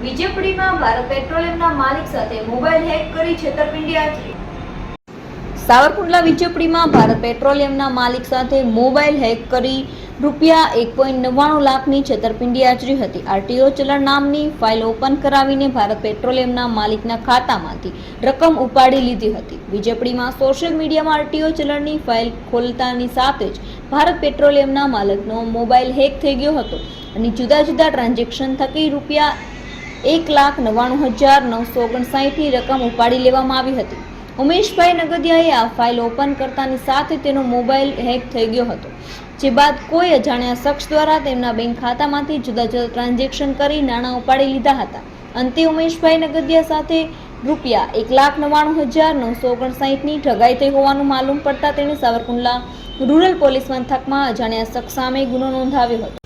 વીજપડીમાં ભારત પેટ્રોલિયમના માલિક સાથે mobile hack કરી છેતરપિંડી આચરી. સાવરકુંડલા વીજપડીમાં ભારત પેટ્રોલિયમના માલિક સાથે મોબાઈલ હેક કરી રૂપિયા એક પોઈન્ટ નવ્વાણું લાખની છેતરપિંડી આચરી હતી. આરટીઓ ચલણ નામની ફાઇલ ઓપન કરાવીને ભારત પેટ્રોલિયમના માલિકના ખાતામાંથી રકમ ઉપાડી લીધી હતી. વીજપડીમાં સોશિયલ મીડિયામાં આરટીઓ ચલણની ફાઇલ ખોલતાની સાથે જ ભારત પેટ્રોલિયમના માલિકનો મોબાઈલ હેક થઈ ગયો હતો અને જુદા જુદા ટ્રાન્ઝેક્શન થકી રૂપિયા એક લાખ નવ્વાણું હજાર નવસો ઓગણસાઠની રકમ ઉપાડી લેવામાં આવી હતી. ઉમેશભાઈ નગદિયાએ આ ફાઇલ ઓપન કરતાની સાથે તેનો મોબાઈલ હેક થઈ ગયો હતો, જે બાદ કોઈ અજાણ્યા શખ્સ દ્વારા તેમના બેંક ખાતામાંથી જુદા જુદા ટ્રાન્ઝેક્શન કરી નાણાં ઉપાડી લીધા હતા. અંતે ઉમેશભાઈ નગદિયા સાથે રૂપિયા એક લાખ નવ્વાણું હજાર નવસો ઓગણસાઠની ઠગાઈ થઈ હોવાનું માલુમ પડતા તેણે સાવરકુંડલા રૂરલ પોલીસ મથકમાં અજાણ્યા શખ્સ સામે ગુનો નોંધાવ્યો હતો.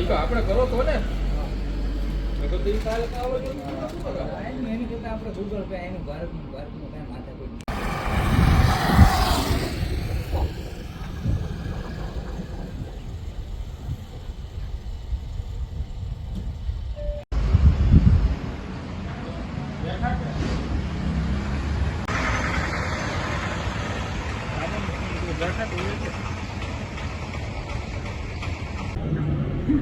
ભાઈ આપણે કરો તો ને? એની કરતા આપણે ગૂગલ પે એનું ભારત ભારતનું કઈ માથા કોઈ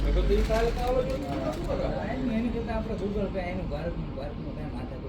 એની કરતા આપણે ગૂગલ પે એનું ભારતનું ભારતનું કઈ માથા